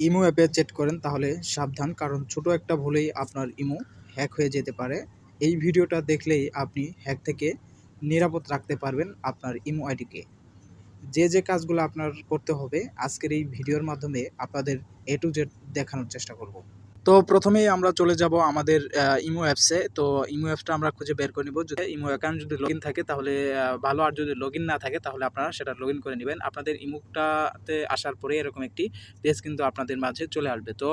Imo অ্যাপে chat করেন তাহলে সাবধান, কারণ ছোট একটা ভুলেই আপনার ইমো হ্যাক হয়ে যেতে পারে। এই ভিডিওটা দেখলেই আপনি হ্যাক থেকে নিরাপদ রাখতে পারবেন আপনার ইমো আইডিকে। যে যে কাজগুলো আপনার করতে হবে, আজকের এই ভিডিওর মাধ্যমে আপনাদের এ টু জেড দেখানোর চেষ্টা করব। তো প্রথমেই আমরা চলে যাব আমাদের ইমো অ্যাপসে। তো ইমো অ্যাপসটা আমরা খুঁজে বের করে নিব। যদি ইমো অ্যাকাউন্ট যদি লগ থাকে, তাহলে ভালো। আর যদি লগ না থাকে, তাহলে আপনারা সেটা লগ করে নেবেন। আপনাদের ইমোটাতে আসার পরে এরকম একটি পেজ কিন্তু আপনাদের মাঝে চলে আসবে। তো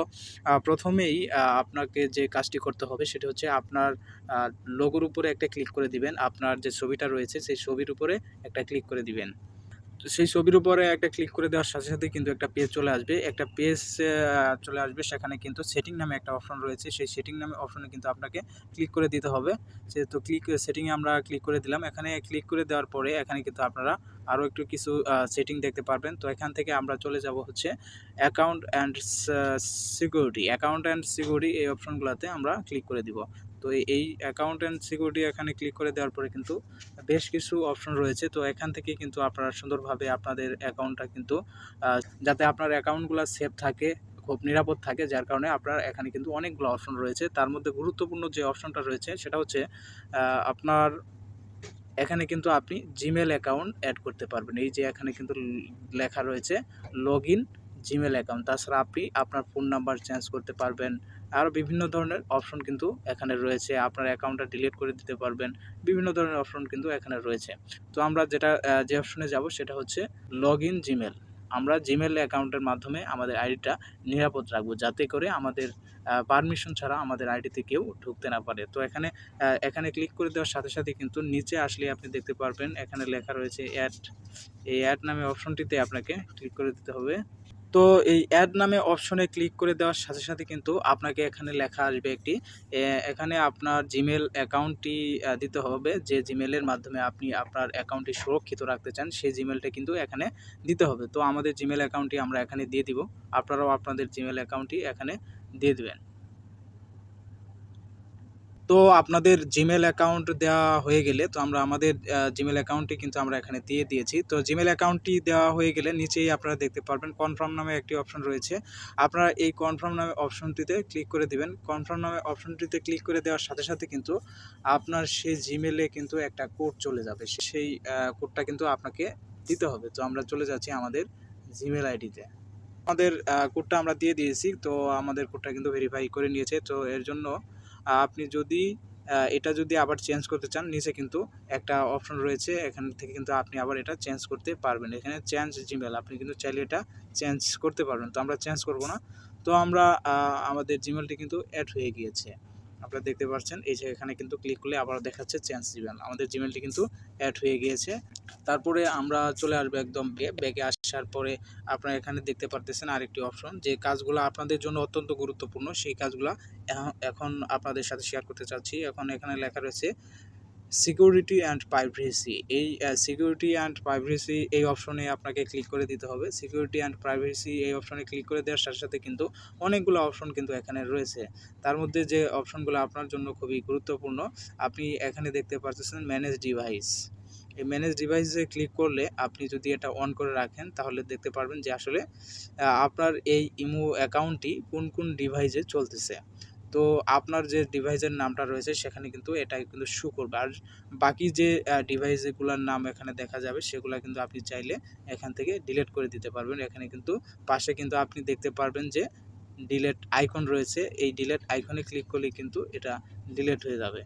প্রথমেই আপনাকে যে কাজটি করতে হবে, সেটি হচ্ছে আপনার লোগোর উপরে একটা ক্লিক করে দিবেন। আপনার যে ছবিটা রয়েছে, সেই ছবির উপরে একটা ক্লিক করে দিবেন। সেই ছবির উপরে একটা ক্লিক করে দেওয়ার সাথে সাথে কিন্তু একটা পেজ চলে আসবে। একটা পেজ চলে আসবে। সেখানে কিন্তু সেটিং নামে একটা অপশন রয়েছে। সেই সেটিং নামে অপশনে কিন্তু আপনাকে ক্লিক করে দিতে হবে। সে তো ক্লিক সেটিংয়ে আমরা ক্লিক করে দিলাম। এখানে ক্লিক করে দেওয়ার পরে এখানে কিন্তু আপনারা আরও একটু কিছু সেটিং দেখতে পারবেন। তো এখান থেকে আমরা চলে যাব হচ্ছে account and security account and security এই অপশনগুলোতে আমরা ক্লিক করে দিব। তো এই অ্যাকাউন্ট অ্যান্ড সিকিউরিটি এখানে ক্লিক করে দেওয়ার পরে কিন্তু বেশ কিছু অপশন রয়েছে। তো এখান থেকে কিন্তু আপনারা সুন্দরভাবে আপনাদের অ্যাকাউন্টটা কিন্তু যাতে আপনার অ্যাকাউন্টগুলো সেফ থাকে, খুব নিরাপদ থাকে, যার কারণে আপনার এখানে কিন্তু অনেকগুলো অপশন রয়েছে। তার মধ্যে গুরুত্বপূর্ণ যে অপশনটা রয়েছে, সেটা হচ্ছে আপনার এখানে কিন্তু আপনি জিমেল অ্যাকাউন্ট অ্যাড করতে পারবেন। এই যে এখানে কিন্তু লেখা রয়েছে লগ ইন জিমেল অ্যাকাউন্ট তাছাড়া আপনি আপনার ফোন নাম্বার চেঞ্জ করতে পারবেন আরও বিভিন্ন ধরনের অপশন কিন্তু এখানে রয়েছে। আপনার অ্যাকাউন্টটা ডিলিট করে দিতে পারবেন। বিভিন্ন ধরনের অপশন কিন্তু এখানে রয়েছে। তো আমরা যেটা যে অপশনে যাব সেটা হচ্ছে লগ ইন জিমেল আমরা জিমেল অ্যাকাউন্টের মাধ্যমে আমাদের আইডিটা নিরাপদ রাখব, যাতে করে আমাদের পারমিশন ছাড়া আমাদের আইডিতে কেউ ঢুকতে না পারে। তো এখানে এখানে ক্লিক করে দেওয়ার সাথে সাথে কিন্তু নিচে আসলে আপনি দেখতে পারবেন, এখানে লেখা রয়েছে অ্যাড এই অ্যাড নামে অপশনটিতে আপনাকে ক্লিক করে দিতে হবে। তো এই অ্যাড নামে অপশনে ক্লিক করে দেওয়ার সাথে সাথে কিন্তু আপনাকে এখানে লেখা আসবে একটি এখানে আপনার জিমেল অ্যাকাউন্টটি দিতে হবে। যে জিমেলের মাধ্যমে আপনি আপনার অ্যাকাউন্টটি সুরক্ষিত রাখতে চান, সেই জিমেলটা কিন্তু এখানে দিতে হবে। তো আমাদের জিমেল অ্যাকাউন্টটি আমরা এখানে দিয়ে দিব। আপনারাও আপনাদের জিমেল অ্যাকাউন্টটি এখানে দিয়ে দেবেন। তো আপনাদের জিমেল অ্যাকাউন্ট দেওয়া হয়ে গেলে, তো আমরা আমাদের জিমেল অ্যাকাউন্টটি কিন্তু আমরা এখানে দিয়ে দিয়েছি। তো জিমেল অ্যাকাউন্টটি দেওয়া হয়ে গেলে নিচেই আপনারা দেখতে পারবেন কনফার্ম নামে একটি অপশন রয়েছে। আপনারা এই কনফার্ম নামে অপশনটিতে ক্লিক করে দিবেন। কনফার্ম নামে অপশনটিতে ক্লিক করে দেওয়ার সাথে সাথে কিন্তু আপনার সেই জিমেলে কিন্তু একটা কোড চলে যাবে। সেই কোডটা কিন্তু আপনাকে দিতে হবে। তো আমরা চলে যাচ্ছি আমাদের জিমেল আইডিতে আমাদের কোডটা আমরা দিয়ে দিয়েছি। তো আমাদের কোডটা কিন্তু ভেরিফাই করে নিয়েছে। তো এর জন্য আপনি যদি এটা যদি আবার চেঞ্জ করতে চান, নিচে কিন্তু একটা অপশন রয়েছে, এখান থেকে কিন্তু আপনি আবার এটা চেঞ্জ করতে পারবেন। এখানে চেঞ্জ জিমেল আপনি কিন্তু চাইলে এটা চেঞ্জ করতে পারবেন। তো আমরা চেঞ্জ করব না। তো আমরা আমাদের জিমেলটি কিন্তু অ্যাড হয়ে গিয়েছে। আপনারা দেখতে পাচ্ছেন, এই যে এখানে কিন্তু ক্লিক করলে আবার দেখাচ্ছে চেঞ্জ জিমেল আমাদের জিমেলটি কিন্তু অ্যাড হয়ে গিয়েছে। তারপরে আমরা চলে আসব একদম ব্যাগে আসার পরে আপনারা এখানে দেখতে পারতেছেন আরেকটি অপশন যে কাজগুলো আপনাদের জন্য অত্যন্ত গুরুত্বপূর্ণ, সেই কাজগুলো এখন আপনাদের সাথে শেয়ার করতে চাচ্ছি। এখন এখানে লেখা রয়েছে সিকিউরিটি অ্যান্ড প্রাইভেসি এই সিকিউরিটি অ্যান্ড প্রাইভেসি এই অপশনে আপনাকে ক্লিক করে দিতে হবে। সিকিউরিটি অ্যান্ড প্রাইভেসি এই অপশনে ক্লিক করে দেওয়ার সাথে সাথে কিন্তু অনেকগুলো অপশন কিন্তু এখানে রয়েছে। তার মধ্যে যে অপশনগুলো আপনার জন্য খুবই গুরুত্বপূর্ণ, আপনি এখানে দেখতে পাচ্ছেন ম্যানেজ ডিভাইস এই ম্যানেজ ডিভাইসে ক্লিক করলে আপনি যদি এটা অন করে রাখেন, তাহলে দেখতে পারবেন যে আসলে আপনার এই ইমো অ্যাকাউন্টটি কোন কোন ডিভাইসে চলতেছে। তো আপনার যে ডিভাইসের নামটা রয়েছে, সেখানে কিন্তু এটা কিন্তু শু করবে। আর বাকি যে ডিভাইসগুলোর নাম এখানে দেখা যাবে, সেগুলো কিন্তু আপনি চাইলে এখান থেকে ডিলেট করে দিতে পারবেন। এখানে কিন্তু পাশে কিন্তু আপনি দেখতে পারবেন যে ডিলেট আইকন রয়েছে। এই ডিলেট আইকনে ক্লিক করলে কিন্তু এটা ডিলেট হয়ে যাবে।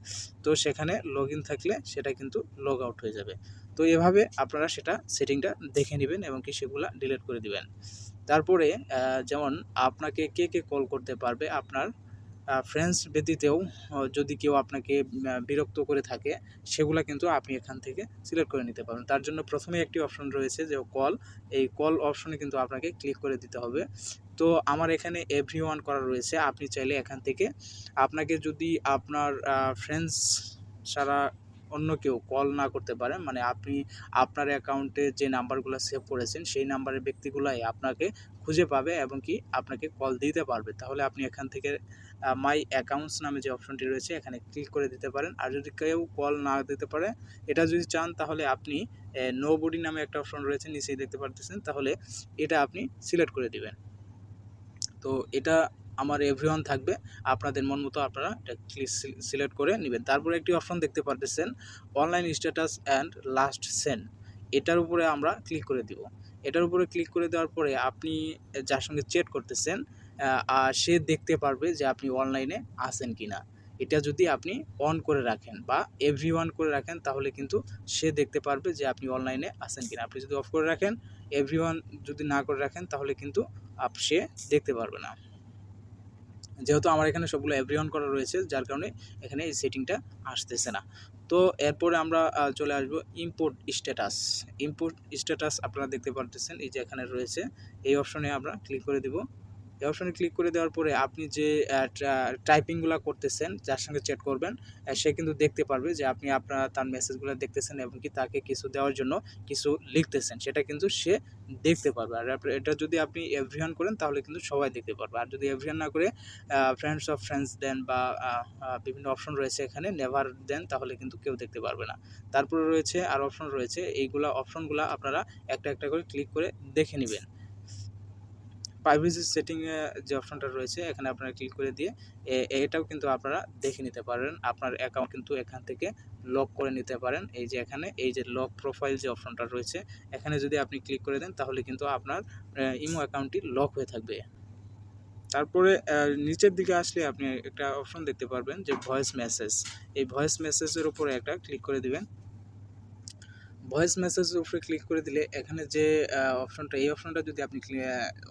তো সেখানে লগ থাকলে সেটা কিন্তু লগ আউট হয়ে যাবে। তো এভাবে আপনারা সেটা সেটিংটা দেখে নেবেন এবং কি সেগুলা ডিলেট করে দিবেন। তারপরে যেমন আপনাকে কে কে কল করতে পারবে, আপনার ফ্রেন্ডস ব্যতীতেও যদি কেউ আপনাকে বিরক্ত করে থাকে, সেগুলা কিন্তু আপনি এখান থেকে সিলেক্ট করে নিতে পারবেন তার জন্য প্রথমে একটি অপশন রয়েছে যে কল এই কল অপশনে কিন্তু আপনাকে ক্লিক করে দিতে হবে। তো আমার এখানে এভরি ওয়ান করা রয়েছে। আপনি চাইলে এখান থেকে আপনাকে যদি আপনার ফ্রেন্ডস ছাড়া অন্য কেউ কল না করতে পারে মানে আপনি আপনার অ্যাকাউন্টে যে নাম্বারগুলো সেভ করেছেন, সেই নাম্বারের ব্যক্তিগুলাই আপনাকে খুঁজে পাবে এবং কি আপনাকে কল দিতে পারবে। তাহলে আপনি এখান থেকে মাই অ্যাকাউন্টস নামে যে অপশনটি রয়েছে, এখানে ক্লিক করে দিতে পারেন। আর যদি কেউ কল না দিতে পারে, এটা যদি চান, তাহলে আপনি নো বডি নামে একটা অপশন রয়েছে, নিচেই দেখতে পারতেছেন, তাহলে এটা আপনি সিলেক্ট করে দিবেন। তো এটা আমার এভরিওয়ান থাকবে, আপনাদের মন মতো আপনারা এটা সিলেক্ট করে নেবেন। তারপরে একটি অপশন দেখতে পারতেছেন online status and last seen এটার উপরে আমরা ক্লিক করে দিব। এটার উপরে ক্লিক করে দেওয়ার পরে আপনি যার সঙ্গে চ্যাট করতেছেন সে দেখতে পারবে যে আপনি অনলাইনে আছেন কি না এটা যদি আপনি অন করে রাখেন বা এভরি ওয়ান করে রাখেন, তাহলে কিন্তু সে দেখতে পারবে যে আপনি অনলাইনে আছেন কিনা। আপনি যদি অফ করে রাখেন এভরি যদি না করে রাখেন, তাহলে কিন্তু আপ সে দেখতে পারবে না। যেহেতু আমার এখানে সবগুলো এভরি করা রয়েছে, যার কারণে এখানে এই সেটিংটা আসতেছে না। তো এরপরে আমরা চলে আসব ইম্পোর্ট স্ট্যাটাস ইম্পোর্ট স্ট্যাটাস আপনারা দেখতে পারতেছেন, এই যে এখানে রয়েছে, এই অপশনে আমরা ক্লিক করে দিব। এই অপশনে ক্লিক করে দেওয়ার পরে আপনি যে টাইপিংগুলো করতেছেন, যার সঙ্গে চ্যাট করবেন সে কিন্তু দেখতে পারবে যে আপনি আপনার, তার মেসেজগুলো দেখতেছেন এবং কি তাকে কিছু দেওয়ার জন্য কিছু লিখতেছেন। সেটা কিন্তু সে দেখতে পারবে। আর এটা যদি আপনি এভরিওয়ান করেন, তাহলে কিন্তু সবাই দেখতে পারবে। আর যদি এভরিওয়ান না করে ফ্রেন্ডস অফ ফ্রেন্ডস দেন বা বিভিন্ন অপশন রয়েছে এখানে নেভার দেন, তাহলে কিন্তু কেউ দেখতে পারবে না। তারপরে রয়েছে আর অপশন রয়েছে। এইগুলা অপশনগুলো আপনারা একটা একটা করে ক্লিক করে দেখে নেবেন। প্রাইভেসি সেটিংয়ে যে অপশনটা রয়েছে, এখানে আপনারা ক্লিক করে দিয়ে এটাও কিন্তু আপনারা দেখে নিতে পারেন। আপনার অ্যাকাউন্ট কিন্তু এখান থেকে লক করে নিতে পারেন। এই যে এখানে, এই যে লক প্রোফাইল যে অপশনটা রয়েছে, এখানে যদি আপনি ক্লিক করে দেন, তাহলে কিন্তু আপনার ইমো অ্যাকাউন্টটি লক হয়ে থাকবে। তারপরে নিচের দিকে আসলে আপনি একটা অপশন দেখতে পারবেন, যে ভয়েস মেসেজ এই ভয়েস মেসেজের উপরে একটা ক্লিক করে দিবেন। ভয়েস মেসেজ উপরে ক্লিক করে দিলে এখানে যে অপশনটা এই অপশনটা যদি আপনি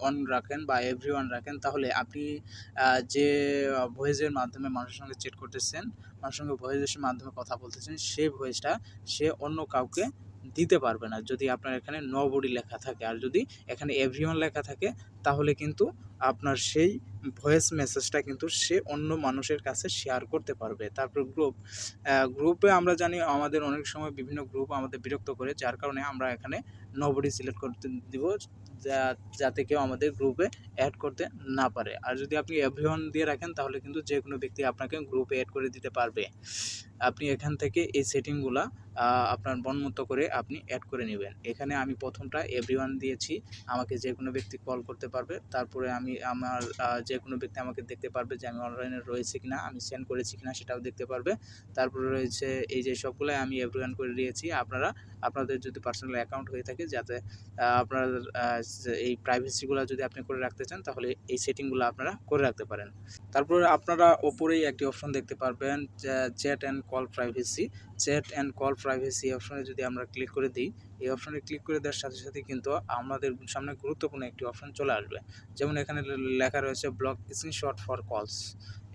অন রাখেন বা এভরি ওয়ান রাখেন, তাহলে আপনি যে ভয়েসের মাধ্যমে মানুষের সঙ্গে চেট করতেছেন, মানুষের সঙ্গে ভয়েসের মাধ্যমে কথা বলতেছেন সেই ভয়েসটা সে অন্য কাউকে দিতে পারবে না। যদি আপনার এখানে নো বডি লেখা থাকে, আর যদি এখানে এভরি ওয়ান লেখা থাকে তাহলে কিন্তু আপনার সেই ভয়েস মেসেজটা কিন্তু সে অন্য মানুষের কাছে শেয়ার করতে পারবে। তারপর গ্রুপ গ্রুপে আমরা জানি আমাদের অনেক সময় বিভিন্ন গ্রুপ আমাদের বিরক্ত করে, যার কারণে আমরা এখানে নবডি সিলেক্ট করতে দিব যাতে কেউ আমাদের গ্রুপে অ্যাড করতে না পারে। আর যদি আপনি এভরিওয়ান দিয়ে রাখেন, তাহলে কিন্তু যে কোনো ব্যক্তি আপনাকে গ্রুপে অ্যাড করে দিতে পারবে। আপনি এখান থেকে এই সেটিংগুলা আপনার মতো করে আপনি অ্যাড করে নেবেন। এখানে আমি প্রথমটা এভরিওয়ান দিয়েছি। আমাকে যে কোনো ব্যক্তি কল করতে পারবে। তারপরে আমি আমার যে কোনো ব্যক্তি আমাকে দেখতে পারবে যে আমি অনলাইনে রয়েছে কিনা, আমি সেন্ড করেছি কিনা সেটাও দেখতে পারবে। তারপরে রয়েছে এই যে সবগুলাই আমি এভরিওয়ান করে দিয়েছি। আপনারা, আপনাদের যদি পার্সোনাল অ্যাকাউন্ট হয়ে থাকে যাতে আপনার এই প্রাইভেসিগুলো যদি আপনি করে রাখতে চান, তাহলে এই সেটিংগুলো আপনারা করে রাখতে পারেন। তারপরে আপনারা ওপরেই একটি অপশন দেখতে পারবেন chat and call privacy chat and call privacy অপশনে যদি আমরা ক্লিক করে দিই এই অপশনে ক্লিক করে দেওয়ার সাথে সাথে কিন্তু আমাদের সামনে গুরুত্বপূর্ণ একটি অপশন চলে আসবে। যেমন এখানে লেখা রয়েছে ব্লক স্ক্রিনশট ফর কলস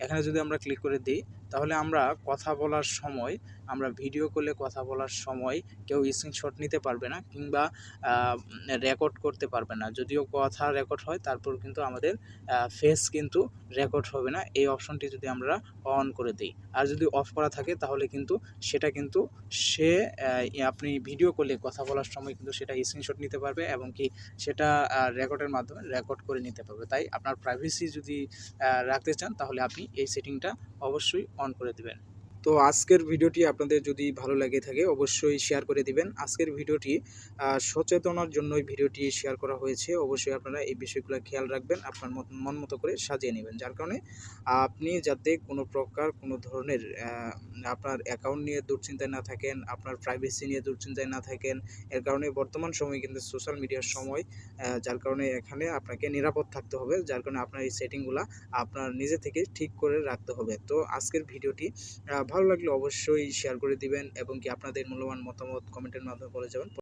এখানে যদি আমরা ক্লিক করে দিই, তাহলে আমরা কথা বলার সময়, আমরা ভিডিও কলে কথা বলার সময় কেউ স্ক্রিনশট নিতে পারবে না কিংবা রেকর্ড করতে পারবে না। যদিও কথা রেকর্ড হয়, তারপর কিন্তু আমাদের ফেস কিন্তু রেকর্ড হবে না। এই অপশনটি যদি আমরা অন করে দিই। আর যদি অফ করা থাকে, তাহলে কিন্তু সেটা কিন্তু সে আপনি ভিডিও কলে কথা বলার সময় কিন্তু সেটা স্ক্রিনশট নিতে পারবে এবং কি সেটা রেকর্ডের মাধ্যমে রেকর্ড করে নিতে পারবে। তাই আপনার প্রাইভেসি যদি রাখতে চান, তাহলে আপনি এই সেটিংটা অবশ্যই অন করে দিবেন। তো আজকের ভিডিওটি আপনাদের যদি ভালো লাগে থাকে, অবশ্যই শেয়ার করে দিবেন। আজকের ভিডিওটি সচেতনার জন্যই ভিডিওটি শেয়ার করা হয়েছে। অবশ্যই আপনারা এই বিষয়গুলো খেয়াল রাখবেন, আপনার মন মতো করে সাজিয়ে নেবেন। যার কারণে আপনি যাতে কোনো প্রকার, কোনো ধরনের আপনার অ্যাকাউন্ট নিয়ে দুশ্চিন্তায় না থাকেন, আপনার প্রাইভেসি নিয়ে দুশ্চিন্তায় না থাকেন, এর কারণে বর্তমান সময় কিন্তু সোশ্যাল মিডিয়ার সময় যার কারণে এখানে আপনাকে নিরাপদ থাকতে হবে, যার কারণে আপনার এই সেটিংগুলো আপনার নিজে থেকে ঠিক করে রাখতে হবে। তো আজকের ভিডিওটি ভালো লাগলে অবশ্যই শেয়ার করে দিবেন এবং কি আপনাদের মূল্যবান মতামত কমেন্টের মাধ্যমে বলে যাবেন।